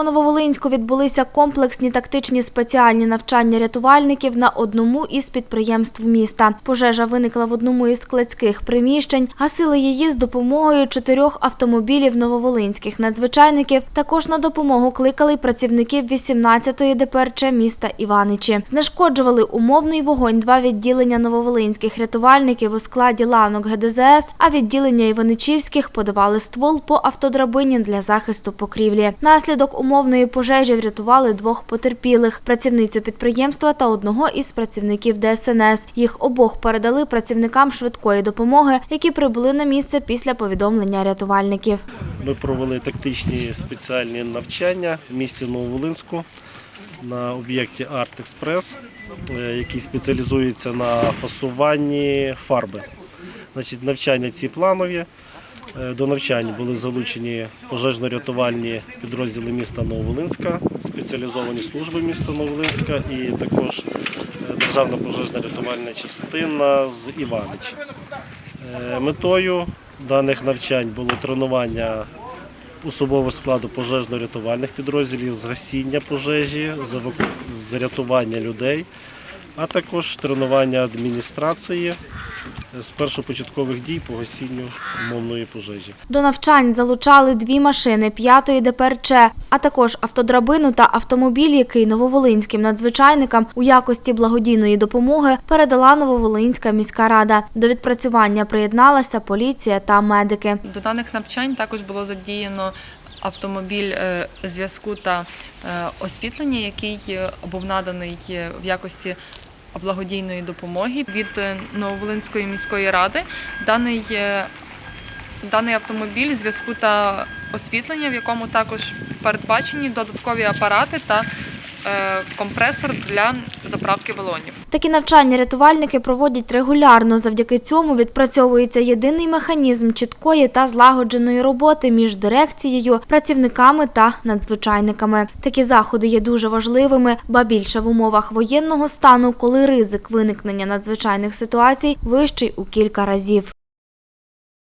У Нововолинську відбулися комплексні тактичні спеціальні навчання рятувальників на одному із підприємств міста. Пожежа виникла в одному із складських приміщень. Гасили її з допомогою чотирьох автомобілів нововолинських надзвичайників. Також на допомогу кликали працівників 18-ї ДПРЧ міста Іваничі. Знешкоджували умовний вогонь два відділення нововолинських рятувальників у складі ланок ГДЗС, а відділення Іваничівських подавали ствол по автодрабині для захисту покрівлі. Наслідок умовної пожежі врятували двох потерпілих – працівницю підприємства та одного із працівників ДСНС. Їх обох передали працівникам швидкої допомоги, які прибули на місце після повідомлення рятувальників. Ми провели тактичні спеціальні навчання в місті Нововолинську на об'єкті Арт Експрес, який спеціалізується на фасуванні фарби. Значить, навчання ці планові. Е, До навчання були залучені пожежно-рятувальні підрозділи міста Нововолинська, спеціалізовані служби міста Нововолинська і також е, Державна пожежна рятувальна частина з Іванич. Е, Метою даних навчань було тренування особового складу пожежно-рятувальних підрозділів з гасіння пожежі, з рятування людей, а також тренування адміністрації з першопочаткових дій по гасінню умовної пожежі. До навчань залучали дві машини п'ятої ДПРЧ, а також автодрабину та автомобіль, який нововолинським надзвичайникам у якості благодійної допомоги передала Нововолинська міська рада. До відпрацювання приєдналася поліція та медики. До даних навчань також було задіяно автомобіль е, зв'язку та е, освітлення, який е, був наданий в якості благодійної допомоги від е, Нововолинської міської ради. Даний, е, даний автомобіль зв'язку та освітлення, в якому також передбачені додаткові апарати та компресор для заправки балонів. Такі навчання рятувальники проводять регулярно. Завдяки цьому відпрацьовується єдиний механізм чіткої та злагодженої роботи між дирекцією, працівниками та надзвичайниками. Такі заходи є дуже важливими, ба більше в умовах воєнного стану, коли ризик виникнення надзвичайних ситуацій вищий у кілька разів.